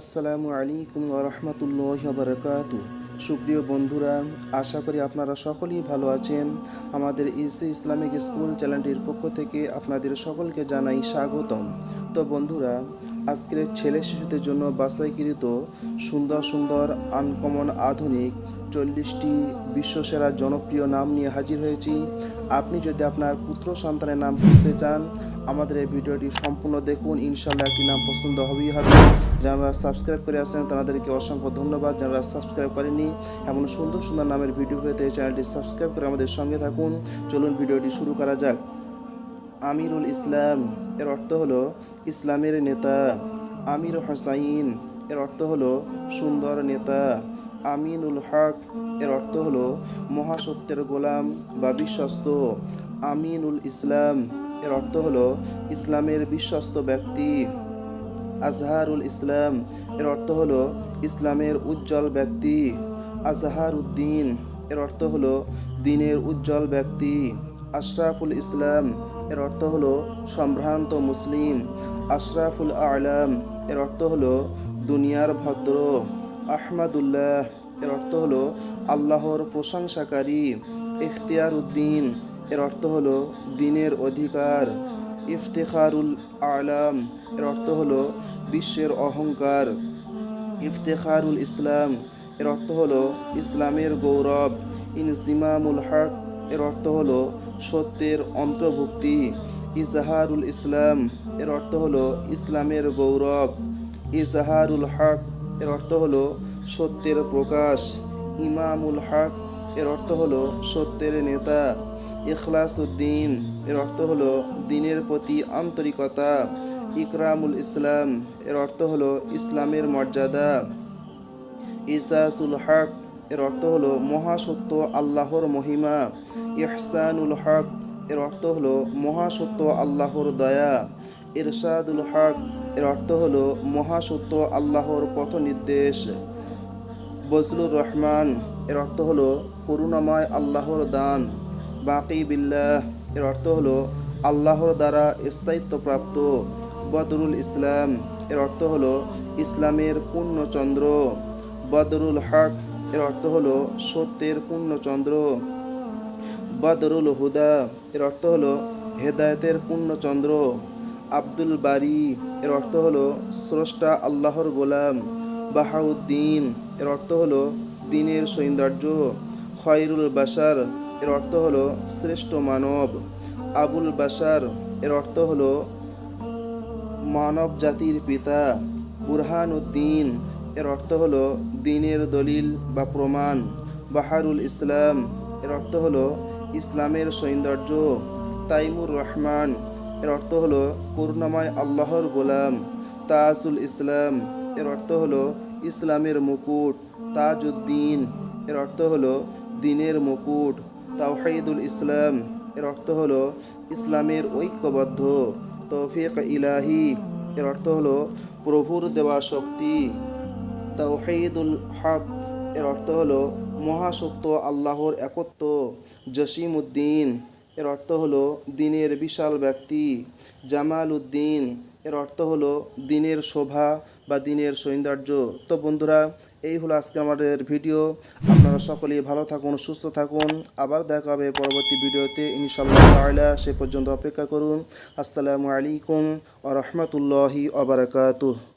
আসসালামু আলাইকুম রহমতুল্লাহ বারকাত। সুপ্রিয় বন্ধুরা, আশা করি আপনারা সকলেই ভালো আছেন। আমাদের ইসি ইসলামিক স্কুল চ্যানেলটির পক্ষ থেকে আপনাদের সকলকে জানাই স্বাগতম। তো বন্ধুরা, আজকের ছেলে শিশুদের জন্য বাছাইকৃত সুন্দর সুন্দর আনকমন আধুনিক চল্লিশটি বিশ্বসেরা জনপ্রিয় নাম নিয়ে হাজির হয়েছি। আপনি যদি আপনার পুত্র সন্তানের নাম খুঁজতে চান আমাদের এই ভিডিওটি সম্পূর্ণ দেখুন। ইনশাল্লাহ একটি নাম পছন্দ হবেই হবে। যারা সাবস্ক্রাইব করে আসেন তাদেরকে অসংখ্য ধন্যবাদ। যারা সাবস্ক্রাইব করেননি, এমন সুন্দর সুন্দর নামের ভিডিও পেতে চ্যানেলটি সাবস্ক্রাইব করে আমাদের সঙ্গে থাকুন। চলুন ভিডিওটি শুরু করা যাক। আমিরুল ইসলাম, এর অর্থ হলো ইসলামের নেতা। আমির হোসাইন, এর অর্থ হলো সুন্দর নেতা। আমিনুল হক, এর অর্থ হলো মহাসত্যের গোলাম বা বিশ্বস্ত। আমিনুল ইসলাম এর অর্থ হলো ইসলামের বিশ্বস্ত ব্যক্তি। আজহারুল ইসলাম, এর অর্থ হলো ইসলামের উজ্জ্বল ব্যক্তি। আজহার উদ্দিন এর অর্থ হলো দিনের উজ্জ্বল ব্যক্তি। আশরাফুল ইসলাম, এর অর্থ হলো সম্ভ্রান্ত মুসলিম। আশরাফুল আলাম, এর অর্থ হলো দুনিয়ার ভদ্র। আহমাদুল্লাহ, এর অর্থ হলো আল্লাহর প্রশংসাকারী। ইখতিয়ার উদ্দিন এর অর্থ হলো দিনের অধিকার, ইফতেখারুল আলাম। এর অর্থ হলো বিশ্বের অহংকার, ইফতেখারুল ইসলাম। এর অর্থ হলো ইসলামের গৌরব, ইনজিমামুল হক। এর অর্থ হলো সত্যের অন্তর্ভুক্তি, ইজাহারুল ইসলাম। এর অর্থ হলো ইসলামের গৌরব, ইজাহারুল হক। এর অর্থ হলো সত্যের প্রকাশ, ইমামুল হক। এর অর্থ হলো সত্যের নেতা। ইখলাস উদ্দিন এর অর্থ হলো দিনের প্রতি আন্তরিকতা। ইকরামুল ইসলাম, এর অর্থ হলো ইসলামের মর্যাদা। ইসাসুল হক, এর অর্থ হলো মহাসত্য আল্লাহর মহিমা। ইহসানুল হক, এর অর্থ হলো মহাসত্য আল্লাহর দয়া। ইরশাদুল হক, এর অর্থ হলো মহাসত্য আল্লাহর পথ নির্দেশ বজলুর রহমান, এর অর্থ হলো করুণাময় আল্লাহর দান। বাকি বিল্লাহ। এর অর্থ হলো আল্লাহর দ্বারা স্থায়িত্বপ্রাপ্ত বদরুল ইসলাম। এর অর্থ হলো ইসলামের পূর্ণচন্দ্র। বদরুল হক, এর অর্থ হলো সত্যের পূর্ণচন্দ্র। বদরুল হুদা, এর অর্থ হলো হেদায়েতের পূর্ণচন্দ্র। আব্দুল বারি, এর অর্থ হলো স্রষ্টা আল্লাহর গোলাম। বাহাউদ্দিন, এর অর্থ হলো দিনের সৌন্দর্য। খয়রুল বাসার এর অর্থ হলো শ্রেষ্ঠ মানব। আবুল বাসার এর অর্থ হলো মানব জাতির পিতা। বুরহান উদ্দিন এর অর্থ হলো দিনের দলিল বা প্রমাণ। বাহারুল ইসলাম এর অর্থ হলো ইসলামের সৌন্দর্য। তাইমুর রহমান এর অর্থ হলো করুণাময় আল্লাহর গোলাম। তাজুল ইসলাম এর অর্থ হলো ইসলামের মুকুট। তাজউদ্দিন এর অর্থ হলো দিনের মুকুট। তাওহিদুল ইসলাম, এর অর্থ হলো ইসলামের ঐক্যবদ্ধ, তৌফিক ইলাহি, এর অর্থ হলো প্রভুর দেওয়া শক্তি। তাওহিদুল হক, এর অর্থ হলো মহাসত্য আল্লাহর একত্ব। জসিম উদ্দিন এর অর্থ হলো দিনের বিশাল ব্যক্তি। জামাল উদ্দিন এর অর্থ হলো দিনের শোভা বা দিনের সৌন্দর্য। তো বন্ধুরা এই হলো আজকে আমাদের ভিডিও। আপনারা সকলেই ভালো থাকুন, সুস্থ থাকুন। আবার দেখা হবে পরবর্তী ভিডিওতে। ইনশাল্লাহ সে পর্যন্ত অপেক্ষা করুন। আসসালামু আলাইকুম আ রহমতুল্লাহি ওয়া বারাকাতুহু।